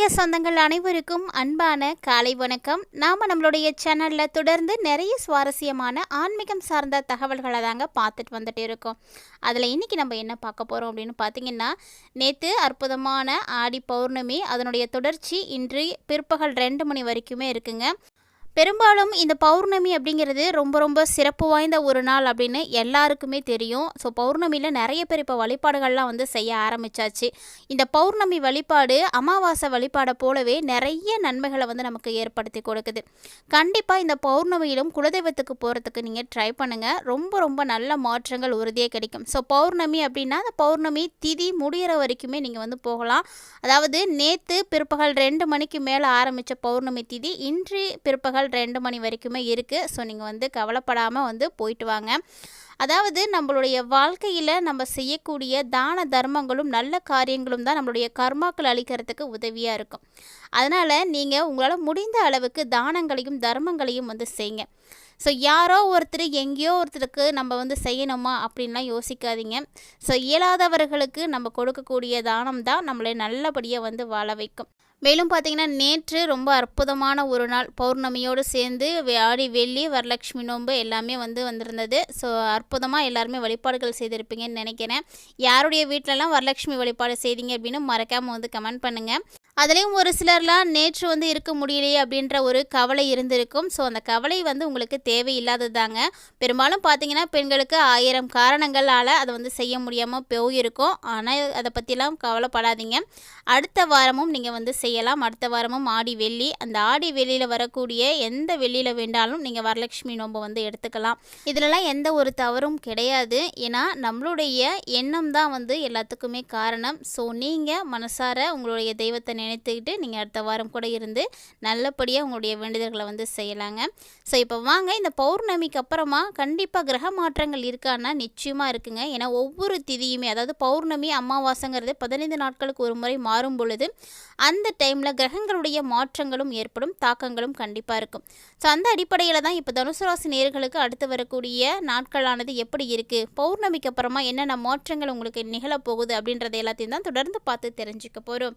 ஆன்மீக சொந்தங்கள் அனைவருக்கும் அன்பான காலை வணக்கம். நாம் நம்மளுடைய சேனலில் தொடர்ந்து நிறைய சுவாரஸ்யமான ஆன்மீகம் சார்ந்த தகவல்களை தாங்க பார்த்துட்டு வந்துட்டு இருக்கோம். அதில் இன்றைக்கி நம்ம என்ன பார்க்க போகிறோம் அப்படின்னு பார்த்தீங்கன்னா நேற்று அற்புதமான ஆடி பௌர்ணமி அதனுடைய தொடர்ச்சி இன்று பிற்பகல் ரெண்டு மணி வரைக்குமே இருக்குங்க. பெரும்பாலும் இந்த பௌர்ணமி அப்படிங்கிறது ரொம்ப ரொம்ப சிறப்பு வாய்ந்த ஒரு நாள் அப்படின்னு எல்லாருக்குமே தெரியும். ஸோ பௌர்ணமியில் நிறைய பேர் இப்போ வழிபாடுகள்லாம் வந்து செய்ய ஆரம்பிச்சாச்சு. இந்த பௌர்ணமி வழிபாடு அமாவாசை வழிபாடை போலவே நிறைய நன்மைகளை வந்து நமக்கு ஏற்படுத்தி கொடுக்குது. கண்டிப்பாக இந்த பௌர்ணமியிலும் குலதெய்வத்துக்கு போகிறதுக்கு நீங்கள் ட்ரை பண்ணுங்கள் ரொம்ப ரொம்ப நல்ல மாற்றங்கள் உறுதியாக கிடைக்கும். ஸோ பௌர்ணமி அப்படின்னா அந்த பௌர்ணமி திதி முடிகிற வரைக்குமே நீங்கள் வந்து போகலாம். அதாவது நேற்று பிற்பகல் ரெண்டு மணிக்கு மேலே ஆரம்பித்த பௌர்ணமி திதி இன்று பிற்பகல் ரெண்டு மணி வரைக்குமே இருக்குது ஸோ நீங்கள் வந்து கவலைப்படாமல் வந்து போயிட்டு வாங்க. அதாவது நம்மளுடைய வாழ்க்கையில் நம்ம செய்யக்கூடிய தான தர்மங்களும் நல்ல காரியங்களும் தான் நம்மளுடைய கர்மாக்கள் அளிக்கிறதுக்கு உதவியாக இருக்கும். அதனால் நீங்கள் உங்களால் முடிந்த அளவுக்கு தானங்களையும் தர்மங்களையும் வந்து செய்யுங்க ஸோ யாரோ ஒருத்தர் எங்கேயோ ஒருத்தருக்கு நம்ம வந்து செய்யணுமா அப்படின்லாம் யோசிக்காதீங்க. ஸோ இயலாதவர்களுக்கு நம்ம கொடுக்கக்கூடிய தானம் தான் நம்மளை நல்லபடியாக வந்து வாழ வைக்கும். மேலும் பார்த்தீங்கன்னா நேற்று ரொம்ப அற்புதமான ஒரு நாள். பௌர்ணமியோடு சேர்ந்து ஆடி வெள்ளி வரலட்சுமி நோன்பு எல்லாமே வந்து வந்திருந்தது. ஸோ அற்புதமாக எல்லாருமே வழிபாடுகள் செய்திருப்பீங்கன்னு நினைக்கிறேன். யாருடைய வீட்டிலலாம் வரலட்சுமி வழிபாடு செய்தீங்க அப்படின்னு மறக்காமல் வந்து கமெண்ட் பண்ணுங்கள் அதுலேயும் ஒரு சிலர்லாம் நேற்று வந்து இருக்க முடியலையே அப்படின்ற ஒரு கவலை இருந்திருக்கும். ஸோ அந்த கவலை வந்து உங்களுக்கு தேவையில்லாதது தாங்க பெரும்பாலும் பார்த்தீங்கன்னா பெண்களுக்கு ஆயிரம் காரணங்களால் அதை வந்து செய்ய முடியாமல் போயிருக்கும். ஆனால் அதை பற்றிலாம் கவலைப்படாதீங்க. அடுத்த வாரமும் நீங்கள் வந்து செய்யலாம். அடுத்த வாரமும் ஆடி வெள்ளி. அந்த ஆடி வெள்ளியில் வரக்கூடிய எந்த வெள்ளியில் வேண்டாலும் நீங்கள் வரலட்சுமி நோன்பை வந்து எடுத்துக்கலாம். இதிலலாம் எந்த ஒரு தவறும் கிடையாது. ஏன்னா நம்மளுடைய எண்ணம் தான் வந்து எல்லாத்துக்குமே காரணம். ஸோ நீங்கள் மனசார உங்களுடைய தெய்வத்தை நினைத்துக்கிட்டு நீங்கள் அடுத்த வாரம் கூட இருந்து நல்லபடியாக உங்களுடைய வேண்டுதல்களை வந்து செய்யலாங்க. ஸோ இப்போ வாங்க இந்த பௌர்ணமிக்கு அப்புறமா கண்டிப்பாக கிரக மாற்றங்கள் இருக்கான்னா நிச்சயமாக இருக்குங்க. ஏன்னா ஒவ்வொரு திதியுமே அதாவது பௌர்ணமி அமாவாசைங்கிறது பதினைந்து நாட்களுக்கு ஒரு முறை மாறும் பொழுது அந்த டைமில் கிரகங்களுடைய மாற்றங்களும் ஏற்படும் தாக்கங்களும் கண்டிப்பாக இருக்கும். ஸோ அந்த அடிப்படையில் தான் இப்போ தனுசு ராசி நேர்களுக்கு அடுத்து வரக்கூடிய நாட்களானது எப்படி இருக்குது பௌர்ணமிக்கு அப்புறமா என்னென்ன மாற்றங்கள் உங்களுக்கு நிகழப்போகுது அப்படின்றத எல்லாத்தையும் தான் தொடர்ந்து பார்த்து தெரிஞ்சுக்க போகிறோம்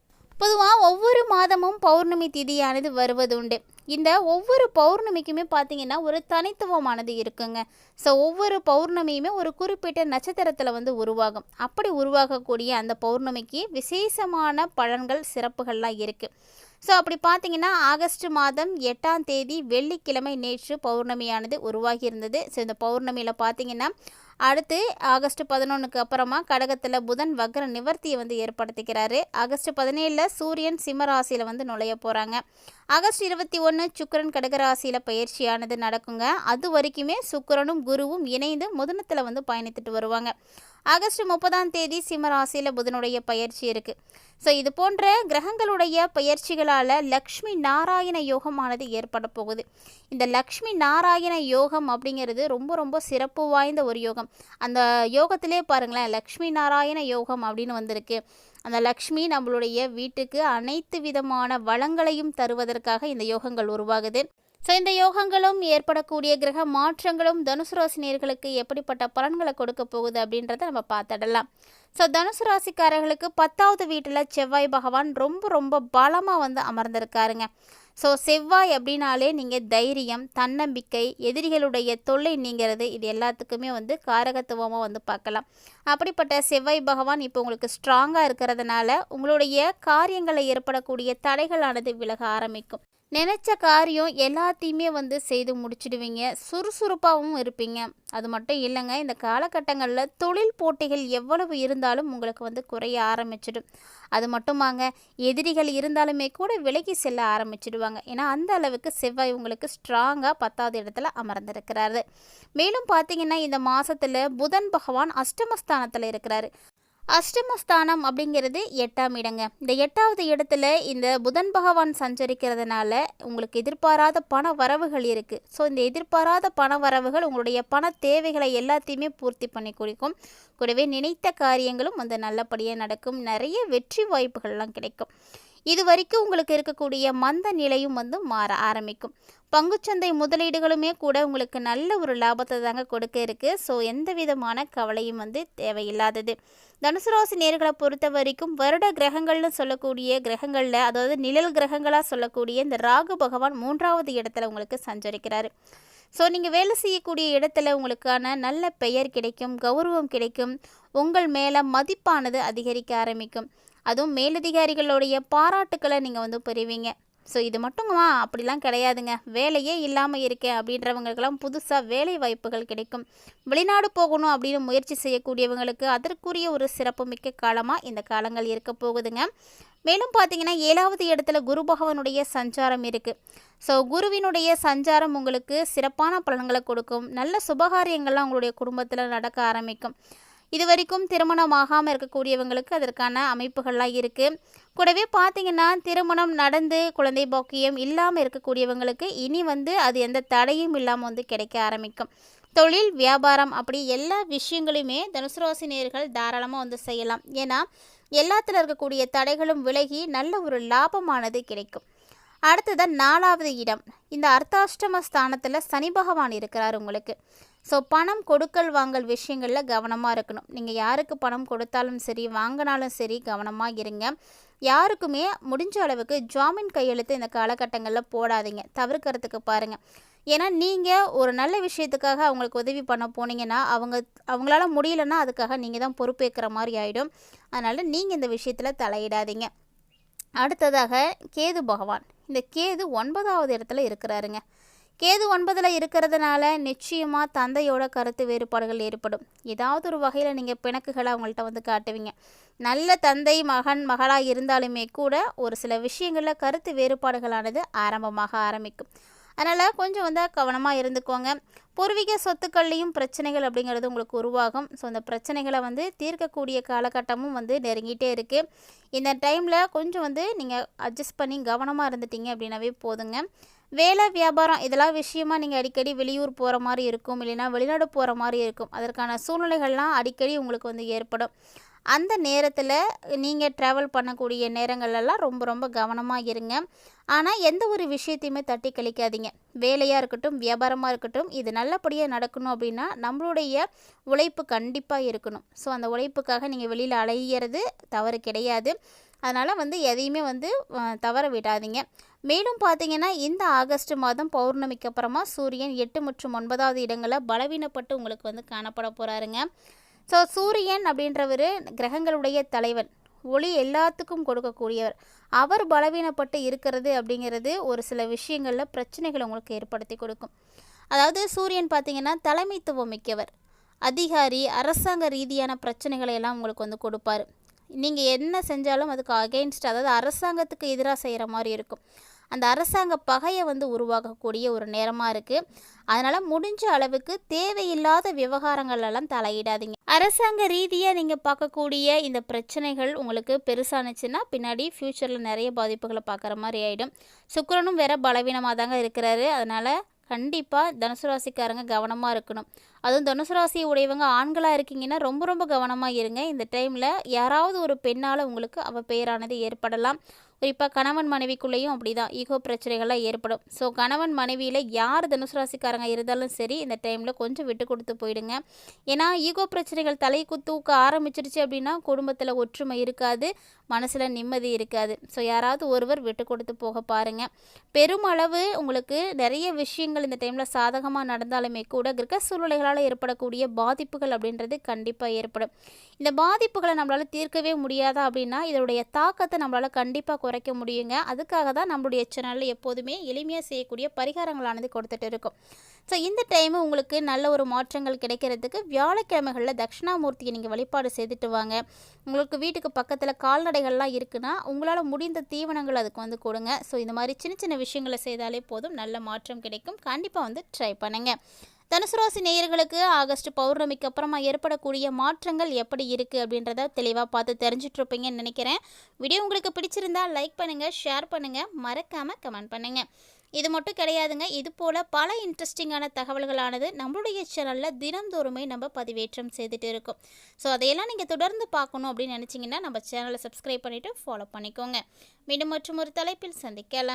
பொதுவாக ஒவ்வொரு மாதமும் பௌர்ணமி திதியானது வருவது உண்டு இந்த ஒவ்வொரு பௌர்ணமிக்குமே பார்த்தீங்கன்னா ஒரு தனித்துவமானது இருக்குங்க. ஸோ ஒவ்வொரு பௌர்ணமியுமே ஒரு குறிப்பிட்ட நட்சத்திரத்தில் வந்து உருவாகும். அப்படி உருவாகக்கூடிய அந்த பௌர்ணமிக்கு விசேஷமான பலன்கள் சிறப்புகள்லாம் இருக்குது ஸோ அப்படி பார்த்தீங்கன்னா ஆகஸ்ட் மாதம் எட்டாம் தேதி வெள்ளிக்கிழமை நேற்று பௌர்ணமியானது உருவாகி இருந்தது. ஸோ இந்த பௌர்ணமியில் பார்த்தீங்கன்னா அடுத்து ஆகஸ்ட் பதினொன்றுக்கு அப்புறமா கடகத்தில் புதன் வக்ர நிவர்த்தியை வந்து ஏற்படுத்திக்கிறாரு. ஆகஸ்ட் பதினேழில் சூரியன் சிம்மராசியில் வந்து நுழைய போகிறாங்க ஆகஸ்ட் இருபத்தி ஒன்று சுக்கரன் கடகராசியில் பயிற்சியானது நடக்குங்க. அது வரைக்குமே சுக்கரனும் குருவும் இணைந்து முதனத்தில் வந்து பயணித்துட்டு வருவாங்க. ஆகஸ்ட் முப்பதாம் தேதி சிம்மராசியில் புதனுடைய பயிற்சி இருக்குது ஸோ இது போன்ற கிரகங்களுடைய பயிற்சிகளால் லக்ஷ்மி நாராயண யோகமானது ஏற்பட போகுது. இந்த லக்ஷ்மி நாராயண யோகம் அப்படிங்கிறது ரொம்ப ரொம்ப சிறப்பு வாய்ந்த ஒரு யோகம். அந்த யோகத்திலே பாருங்களேன் லக்ஷ்மி நாராயண யோகம் அப்படின்னு வந்திருக்கு. அந்த லக்ஷ்மி நம்மளுடைய வீட்டுக்கு அனைத்து விதமான வளங்களையும் தருவதற்காக இந்த யோகங்கள் உருவாகுது. ஸோ இந்த யோகங்களும் ஏற்படக்கூடிய கிரக மாற்றங்களும் தனுசு ராசினியர்களுக்கு எப்படிப்பட்ட பலன்களை கொடுக்க போகுது அப்படின்றத நம்ம பார்த்துடலாம். ஸோ தனுசு ராசிக்காரர்களுக்கு பத்தாவது வீட்டில் செவ்வாய் பகவான் ரொம்ப ரொம்ப பலமாக வந்து அமர்ந்திருக்காருங்க. ஸோ செவ்வாய் அப்படின்னாலே நீங்கள் தைரியம் தன்னம்பிக்கை எதிரிகளுடைய தொல்லை நீங்கிறது இது எல்லாத்துக்குமே வந்து காரகத்துவமாக வந்து பார்க்கலாம். அப்படிப்பட்ட செவ்வாய் பகவான் இப்போ உங்களுக்கு ஸ்ட்ராங்காக இருக்கிறதுனால உங்களுடைய காரியங்களில் ஏற்படக்கூடிய தடைகளானது விலக ஆரம்பிக்கும். நினச்ச காரியம் எல்லாத்தையுமே வந்து செய்து முடிச்சிடுவீங்க. சுறுசுறுப்பாகவும் இருப்பீங்க. அது மட்டும் இல்லைங்க இந்த காலகட்டங்களில் தொழில் போட்டிகள் எவ்வளவு இருந்தாலும் உங்களுக்கு வந்து குறைய ஆரம்பிச்சிடும். அது மட்டுமாங்க எதிரிகள் இருந்தாலுமே கூட விலகி செல்ல ஆரம்பிச்சிடுவாங்க. ஏன்னா அந்த அளவுக்கு செவ்வாய் உங்களுக்கு ஸ்ட்ராங்காக பத்தாவது இடத்துல அமர்ந்திருக்கிறாரு. மேலும் பார்த்தீங்கன்னா இந்த மாதத்தில் புதன் பகவான் அஷ்டமஸ்தானத்தில் இருக்கிறாரு. அஷ்டமஸ்தானம் அப்படிங்கிறது எட்டாம் இடங்க. இந்த எட்டாவது இடத்துல இந்த புதன் பகவான் சஞ்சரிக்கிறதுனால உங்களுக்கு எதிர்பாராத பண வரவுகள் இருக்குது ஸோ இந்த எதிர்பாராத பண வரவுகள் உங்களுடைய பண தேவைகளை எல்லாத்தையுமே பூர்த்தி பண்ணி கொடுக்கும். கூடவே நினைத்த காரியங்களும் வந்து நல்லபடியாக நடக்கும். நிறைய வெற்றி வாய்ப்புகள்லாம் கிடைக்கும். இது வரைக்கும் உங்களுக்கு இருக்கக்கூடிய மந்த நிலையும் வந்து மாற ஆரம்பிக்கும். பங்குச்சந்தை முதலீடுகளுமே கூட உங்களுக்கு நல்ல ஒரு லாபத்தை தாங்க கொடுக்க இருக்குது ஸோ எந்த விதமான கவலையும் வந்து தேவையில்லாதது. தனுசு ராசி நேர்களை பொறுத்த வரைக்கும் வருட கிரகங்கள்னு சொல்லக்கூடிய கிரகங்களில் அதாவது நிழல் கிரகங்களாக சொல்லக்கூடிய இந்த ராகு பகவான் மூன்றாவது இடத்துல உங்களுக்கு சஞ்சரிக்கிறார். ஸோ நீங்கள் வேலை செய்யக்கூடிய இடத்துல உங்களுக்கான நல்ல பெயர் கிடைக்கும் கௌரவம் கிடைக்கும். உங்கள் மேலே மதிப்பானது அதிகரிக்க ஆரம்பிக்கும். அதுவும் மேலதிகாரிகளுடைய பாராட்டுக்களை நீங்கள் வந்து பெறுவீங்க. ஸோ இது மட்டுமா அப்படிலாம் கிடையாதுங்க. வேலையே இல்லாமல் இருக்கேன் அப்படின்றவங்களுக்கெல்லாம் புதுசாக வேலை வாய்ப்புகள் கிடைக்கும். வெளிநாடு போகணும் அப்படின்னு முயற்சி செய்யக்கூடியவங்களுக்கு அதற்குரிய ஒரு சிறப்புமிக்க காலமாக இந்த காலங்கள் இருக்க போகுதுங்க. மேலும் பார்த்தீங்கன்னா ஏழாவது இடத்துல குரு பகவானுடைய சஞ்சாரம் இருக்குது ஸோ குருவினுடைய சஞ்சாரம் உங்களுக்கு சிறப்பான பலன்களை கொடுக்கும். நல்ல சுபகாரியங்கள்லாம் உங்களுடைய குடும்பத்தில் நடக்க ஆரம்பிக்கும். இது வரைக்கும் திருமணம் ஆகாமல் இருக்கக்கூடியவங்களுக்கு அதற்கான அமைப்புகள்லாம் இருக்குது கூடவே பார்த்தீங்கன்னா திருமணம் நடந்து குழந்தை பாக்கியம் இல்லாமல் இருக்கக்கூடியவங்களுக்கு இனி வந்து அது எந்த தடையும் இல்லாமல் வந்து கிடைக்க ஆரம்பிக்கும். தொழில் வியாபாரம் அப்படி எல்லா விஷயங்களையுமே தனுசு நேர்கள் தாராளமாக வந்து செய்யலாம். ஏன்னா எல்லாத்தில் இருக்கக்கூடிய தடைகளும் விலகி நல்ல ஒரு லாபமானது கிடைக்கும். அடுத்ததான் நாலாவது இடம். இந்த அர்த்தாஷ்டம ஸ்தானத்தில் சனி பகவான் இருக்கிறார் உங்களுக்கு. ஸோ பணம் கொடுக்கல் வாங்கல் விஷயங்களில் கவனமாக இருக்கணும். நீங்கள் யாருக்கு பணம் கொடுத்தாலும் சரி வாங்கினாலும் சரி கவனமாக இருங்க. யாருக்குமே முடிஞ்ச அளவுக்கு ஜாமீன் கையெழுத்து இந்த காலகட்டங்களில் போடாதீங்க. தவிர்க்கிறதுக்கு பாருங்கள் ஏன்னா நீங்கள் ஒரு நல்ல விஷயத்துக்காக அவங்களுக்கு உதவி பண்ண போனீங்கன்னா அவங்க அவங்களால முடியலன்னா அதுக்காக நீங்கள் தான் பொறுப்பேற்கிற மாதிரி ஆகிடும் அதனால் நீங்கள் இந்த விஷயத்தில் தலையிடாதீங்க. அடுத்ததாக கேது பகவான். இந்த கேது ஒன்பதாவது இடத்துல இருக்கிறாருங்க. கேது ஒன்பதில் இருக்கிறதுனால நிச்சயமாக தந்தையோட கருத்து வேறுபாடுகள் ஏற்படும். ஏதாவது ஒரு வகையில் நீங்கள் பிணக்குகளை அவங்கள்ட்ட வந்து காட்டுவீங்க. நல்ல தந்தை மகன் மகளாக இருந்தாலுமே கூட ஒரு சில விஷயங்களில் கருத்து வேறுபாடுகளானது ஆரம்பமாக ஆரம்பிக்கும். அதனால் கொஞ்சம் வந்து கவனமாக இருந்துக்கோங்க. பூர்வீக சொத்துக்கள்லேயும் பிரச்சனைகள் அப்படிங்கிறது உங்களுக்கு உருவாகும். ஸோ அந்த பிரச்சனைகளை வந்து தீர்க்கக்கூடிய காலகட்டமும் வந்து நெருங்கிட்டே இருக்குது இந்த டைமில் கொஞ்சம் வந்து நீங்கள் அட்ஜஸ்ட் பண்ணி கவனமாக இருந்துட்டீங்க அப்படின்னாவே போதுங்க. வேலை வியாபாரம் இதெல்லாம் விஷயமா நீங்கள் அடிக்கடி வெளியூர் போகிற மாதிரி இருக்கும் இல்லைன்னா வெளிநாடு போகிற மாதிரி இருக்கும். அதற்கான சூழ்நிலைகள்லாம் அடிக்கடி உங்களுக்கு வந்து ஏற்படும். அந்த நேரத்தில் நீங்கள் ட்ராவல் பண்ணக்கூடிய நேரங்கள்லாம் ரொம்ப ரொம்ப கவனமாக இருங்க. ஆனால் எந்த ஒரு விஷயத்தையுமே தட்டி கழிக்காதீங்க. வேலையாக இருக்கட்டும் வியாபாரமாக இருக்கட்டும் இது நல்லபடியாக நடக்கணும் அப்படின்னா நம்மளுடைய உழைப்பு கண்டிப்பாக இருக்கணும். ஸோ அந்த உழைப்புக்காக நீங்கள் வெளியில் அலையிறது தவறு கிடையாது. அதனால் வந்து எதையுமே வந்து தவற விடாதீங்க. மேலும் பார்த்தீங்கன்னா இந்த ஆகஸ்ட் மாதம் பௌர்ணமிக்கு அப்புறமா சூரியன் எட்டு மற்றும் ஒன்பதாவது இடங்களில் பலவீனப்பட்டு உங்களுக்கு வந்து காணப்பட போகிறாருங்க ஸோ சூரியன் அப்படின்றவர் கிரகங்களுடைய தலைவன். ஒளி எல்லாத்துக்கும் கொடுக்கக்கூடியவர். அவர் பலவீனப்பட்டு இருக்கிறது அப்படிங்கிறது ஒரு சில விஷயங்களில் பிரச்சனைகளை உங்களுக்கு ஏற்படுத்தி கொடுக்கும். அதாவது சூரியன் பார்த்திங்கன்னா தலைமைத்துவம் மிக்கவர். அதிகாரி அரசாங்க ரீதியான பிரச்சனைகளை எல்லாம் உங்களுக்கு வந்து கொடுப்பார். நீங்கள் என்ன செஞ்சாலும் அதுக்கு அகெயின்ஸ்ட் அதாவது அரசாங்கத்துக்கு எதிராக செய்கிற மாதிரி இருக்கும். அந்த அரசாங்க பகையை வந்து உருவாக்கக்கூடிய ஒரு நேரமாக இருக்குது அதனால் முடிஞ்ச அளவுக்கு தேவையில்லாத விவகாரங்கள் எல்லாம் தலையிடாதீங்க. அரசாங்க ரீதியாக நீங்கள் பார்க்கக்கூடிய இந்த பிரச்சனைகள் உங்களுக்கு பெருசானுச்சுன்னா பின்னாடி ஃப்யூச்சரில் நிறைய பாதிப்புகளை பார்க்குற மாதிரி ஆகிடும் சுக்கரனும் வேற பலவீனமாக தாங்க இருக்கிறாரு. அதனால் கண்டிப்பாக தனுசு ராசிக்காரங்க கவனமாக இருக்கணும். அதுவும் தனுசு ராசி உடையவங்க ஆண்களாக இருக்கீங்கன்னா ரொம்ப ரொம்ப கவனமாக இருங்க. இந்த டைமில் யாராவது ஒரு பெண்ணால் உங்களுக்கு அவ பெயரானது ஏற்படலாம். குறிப்பாக கணவன் மனைவிக்குள்ளேயும் அப்படி தான் ஈகோ பிரச்சனைகள்லாம் ஏற்படும். ஸோ கணவன் மனைவியில் யார் தனுசு ராசிக்காரங்க இருந்தாலும் சரி இந்த டைமில் கொஞ்சம் விட்டு கொடுத்து போயிடுங்க. ஏன்னா ஈகோ பிரச்சனைகள் தலை தூக்க ஆரம்பிச்சிருச்சு அப்படின்னா குடும்பத்தில் ஒற்றுமை இருக்காது மனசில் நிம்மதி இருக்காது. ஸோ யாராவது ஒருவர் விட்டு கொடுத்து போக பாருங்கள் பெருமளவு உங்களுக்கு நிறைய விஷயங்கள் இந்த டைமில் சாதகமாக நடந்தாலுமே கூட கிரக சூழ்நிலைகளால் ஏற்படக்கூடிய பாதிப்புகள் அப்படின்றது கண்டிப்பாக ஏற்படும். இந்த பாதிப்புகளை நம்மளால் தீர்க்கவே முடியாதா அப்படின்னா இதனுடைய தாக்கத்தை நம்மளால் கண்டிப்பாக குறைக்க முடியுங்க. அதுக்காக தான் நம்மளுடைய சேனலில் எப்போதுமே எளிமையாக செய்யக்கூடிய பரிகாரங்களானது கொடுத்துட்டு இருக்கும். ஸோ இந்த டைமு உங்களுக்கு நல்ல ஒரு மாற்றங்கள் கிடைக்கிறதுக்கு வியாழக்கிழமைகளில் தட்சிணாமூர்த்தியை நீங்கள் வழிபாடு செய்துட்டு வாங்க. உங்களுக்கு வீட்டுக்கு பக்கத்தில் கால்நடைகள்லாம் இருக்குன்னா உங்களால் முடிந்த தீவனங்கள் அதுக்கு வந்து கொடுங்க. ஸோ இந்த மாதிரி சின்ன சின்ன விஷயங்களை செய்தாலே போதும். நல்ல மாற்றம் கிடைக்கும். கண்டிப்பாக வந்து ட்ரை பண்ணுங்கள் தனுசு ராசி நேயர்களுக்கு ஆகஸ்ட் பௌர்ணமிக்கு அப்புறமா ஏற்படக்கூடிய மாற்றங்கள் எப்படி இருக்குது அப்படின்றத தெளிவாக பார்த்து தெரிஞ்சிட்ருப்பீங்கன்னு நினைக்கிறேன். வீடியோ உங்களுக்கு பிடிச்சிருந்தா லைக் பண்ணுங்கள் ஷேர் பண்ணுங்கள் மறக்காமல் கமெண்ட் பண்ணுங்கள் இது மட்டும் கிடையாதுங்க இது போல் பல இன்ட்ரெஸ்டிங்கான தகவல்களானது நம்மளுடைய சேனலில் தினந்தோறுமே நம்ம பதிவேற்றம் செய்துட்டு இருக்கோம். ஸோ அதையெல்லாம் நீங்கள் தொடர்ந்து பார்க்கணும் அப்படின்னு நினச்சிங்கன்னா நம்ம சேனலை சப்ஸ்கிரைப் பண்ணிவிட்டு ஃபாலோ பண்ணிக்கோங்க. மீண்டும் மற்றும் ஒரு தலைப்பில் சந்திக்கலாம்.